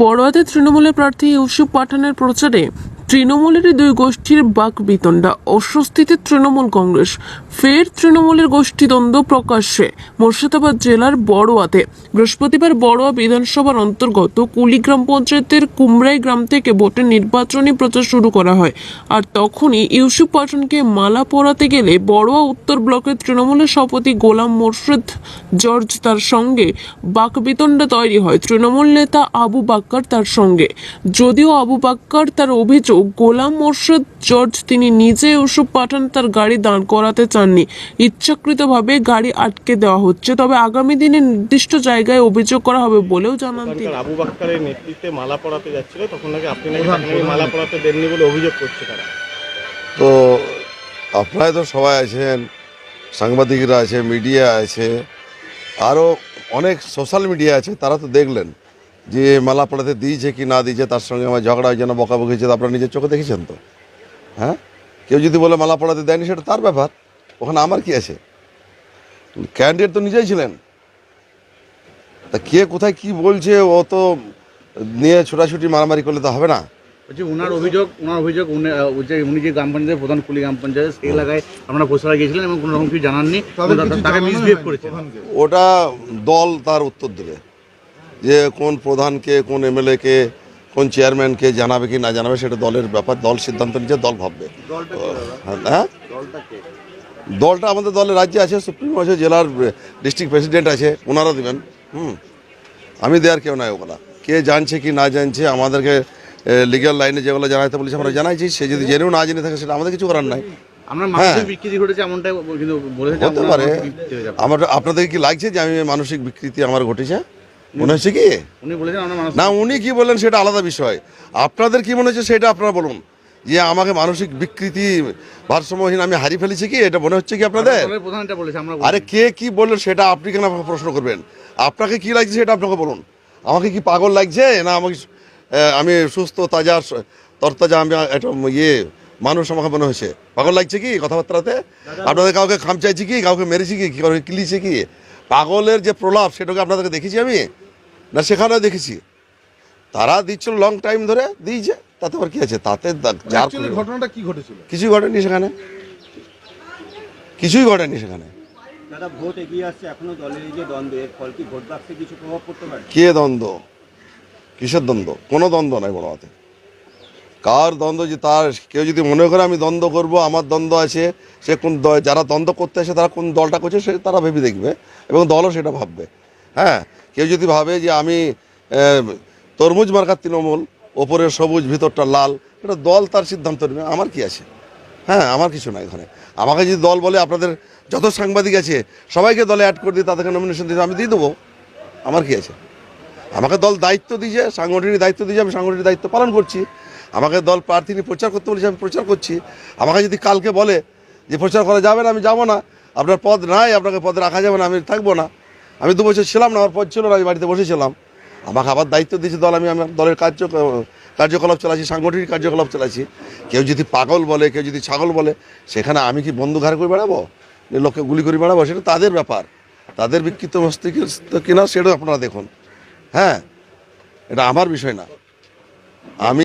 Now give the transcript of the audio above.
বড়োয়াতে তৃণমূলের প্রার্থী ইউসুফ পাঠানের প্রচারে তৃণমূলেরই দুই গোষ্ঠীর বাক বিতণ্ডা অস্বস্তিতে তৃণমূল কংগ্রেস। ফের তৃণমূলের গোষ্ঠীদ্বন্দ্ব প্রকাশ্যে। মুর্শিদাবাদ জেলার বড়োয়াতে বৃহস্পতিবার বড়োয়া বিধানসভার অন্তর্গত কুলিগ্রাম পঞ্চায়েতের কুমরাই গ্রাম থেকে ভোটের নির্বাচনী প্রচার শুরু করা হয়। আর তখনই ইউসুফ পাঠানকে মালা পরাতে গেলে বড়োয়া উত্তর ব্লকের তৃণমূলের সভাপতি গোলাম মোর্শেদ জর্জ তার সঙ্গে বাকবিতণ্ডা তৈরি হয়। তৃণমূল নেতা আবু বাক্কার তার সঙ্গে। যদিও আবু বাক্কার তার অভিযোগ গোলাম মোর্শেদ জর্জ তিনি নিজে ইউসুফ পাঠান তার গাড়ি দাঁড় করাতে চাননি। ইচ্ছাকৃতভাবে গাড়ি আটকে দেওয়া হচ্ছে তবে আগামী দিনে নির্দিষ্ট জায়গায় অভিযোগ করা হবে বলেও জানান তিনি। আবু বাক্কারের নেতৃত্বে মালা পড়াতে যাচ্ছিল তখন নাকি আপনি নাকি মালা পড়াতে দেননি বলে অভিযোগ করছে তারা। তো আপনারা তো সবাই আছেন সাংবাদিকরা আছে মিডিয়া আছে আরও অনেক সোশ্যাল মিডিয়া আছে তারা তো দেখলেন। যে মালা পড়াতে দিয়েছে কি না দিয়েছে তার সঙ্গে আমার ঝগড়া হয়েছে না বকাবকি হয়েছে আপনারা নিজের চোখে দেখেছেন তো? হ্যাঁ? কেউ যদি বলে মালা পড়াতে দেয়নি সেটা তার ব্যাপার। ওখানে আমার কি আছে? ক্যান্ডিডেট তো নিজেই ছিলেন। তা কে কোথায় কি বলছে ও তো নিয়ে ছোটাছুটি মারামারি করলে তো হবে না। বলছি ওনার অভিযোগ ওনার অভিযোগ যে উনি যে গ্রাম পঞ্চায়েতের প্রধান কুলি গ্রাম পঞ্চায়েত সেই এলাকায় আপনারা বসে গিয়েছিলেন এবং কোনো রকম কিছু জানাননি। তাকে মিসবিহেভ করেছেন ওটা দল তার উত্তর দেবে। যে কোন প্রধানকে কোন এমএলএ কে কোন চেয়ারম্যানকে জানাবে কি না জানাবে সেটা দলের ব্যাপার দল সিদ্ধান্ত নিচ্ছে দল ভাববে। হ্যাঁ দলটা আমাদের দলের রাজ্যে আছে সুপ্রিম আছে জেলার ডিস্ট্রিক্ট প্রেসিডেন্ট আছে ওনারা দেবেন হুম। আমি দেওয়ার কেউ নাই ওগুলা। কে জানছে কি না জানছে আমাদেরকে লিগ্যাল লাইনে যেগুলো জানাইতে বলেছে আমরা জানাইছি সে যদি জেনেও না জেনে থাকে সেটা আমাদের কিছু করার নাই। হতে পারে। হয়ে। আমার আপনাদের কি লাগছে যে আমি মানসিক বিকৃতি আমার ঘটেছে? মনে হচ্ছে কি? উনি বলেছেন না উনি কি বললেন সেটা আলাদা বিষয়। আপনাদের কি মনে হচ্ছে সেটা আপনারা বলুন। যে আমাকে মানসিক বিকৃতি ভারসাম্যহীন আমি হারিয়ে ফেলেছি কি? এটা মনে হচ্ছে কি আপনাদের? আরে কে কি বললেন সেটা আপনি কেন প্রশ্ন করবেন? আপনাকে কি লাগছে সেটা আপনাকে বলুন। আমাকে কি পাগল লাগছে? না আমাকে আমি সুস্থ তাজা তরতাজা আমি একটা ইয়ে মানুষ আমাকে মনে হয়েছে। পাগল লাগছে কি কথাবার্তাতে? আপনাদের কাউকে খামচাইছি কি? কাউকে মেরেছি কি? কাউকে কিলিছে কি? পাগলের যে প্রলাপ সেটাকে আপনাদেরকে দেখেছি আমি? না সেখানেও দেখেছি। তারা দিচ্ছিল লং টাইম ধরে দিয়েছে তাতে আবার কি আছে? তাতে Actually ঘটনাটা কি ঘটেছিল? কিছুই ঘটেনি সেখানে। কিছুই ঘটেনি সেখানে। দাদা ভোট এগিয়ে আসছে এখনও দলের এই যে দ্বন্দ্ব এর ফল কি ভোট বাক্সে কিছু প্রভাব পড়তে পারে? কে দ্বন্দ্ব? কিসের দ্বন্দ্ব? কোনো দ্বন্দ্ব নাই বড় হাতে। কার দ্বন্দ্ব যে তার, কেউ যদি মনে করে আমি দ্বন্দ্ব করব, আমার দ্বন্দ্ব আছে, সে কোন যারা দ্বন্দ্ব করতে আসে, তারা কোন দলটা করছে, সে তারা ভেবে দেখবে এবং দলও সেটা ভাববে। হ্যাঁ কেউ যদি ভাবে যে আমি তরমুজ মার্কার তৃণমূল ওপরের সবুজ, ভিতরটা লাল এটা দল তার সিদ্ধান্ত নেবে, আমার কি আছে? হ্যাঁ আমার কিছু নাই এখানে। আমাকে যদি দল বলে আপনাদের যত সাংবাদিক আছে, সবাইকে দলে অ্যাড করে দিয়ে তাদেরকে নমিনেশন দিতে, আমি দিয়ে দেবো। আমার কি আছে? আমাকে দল দায়িত্ব দিয়েছে, সাংগঠনিক দায়িত্ব দিয়েছে, আমি সাংগঠনিক দায়িত্ব পালন করছি। আমাকে দল প্রার্থী নিয়ে প্রচার করতে বলেছে, আমি প্রচার করছি। আমাকে যদি কালকে বলে যে প্রচার করা যাবে না, আমি যাব না। আপনার পদ নাই, আপনাকে পদ রাখা যাবে না, আমি থাকব না। আমি দু বছর ছিলাম না, আমার পদ ছিল না, আমি বাড়িতে বসেছিলাম। আমাকে আবার দায়িত্ব দিয়েছে দল, আমি আমার দলের কার্য কার্যকলাপ চালাচ্ছি সাংগঠনিক কার্যকলাপ চালাচ্ছি কেউ যদি পাগল বলে, কেউ যদি ছাগল বলে, সেখানে আমি কি বন্ধু ঘাড় করে বেড়াবো? লোককে গুলি করে বেড়াবো? সেটা তাদের ব্যাপার। তাদের বিকৃত মস্তিষ্ক কিনা, সেটাও আপনারা দেখুন। হ্যাঁ এটা আমার বিষয় না। আমি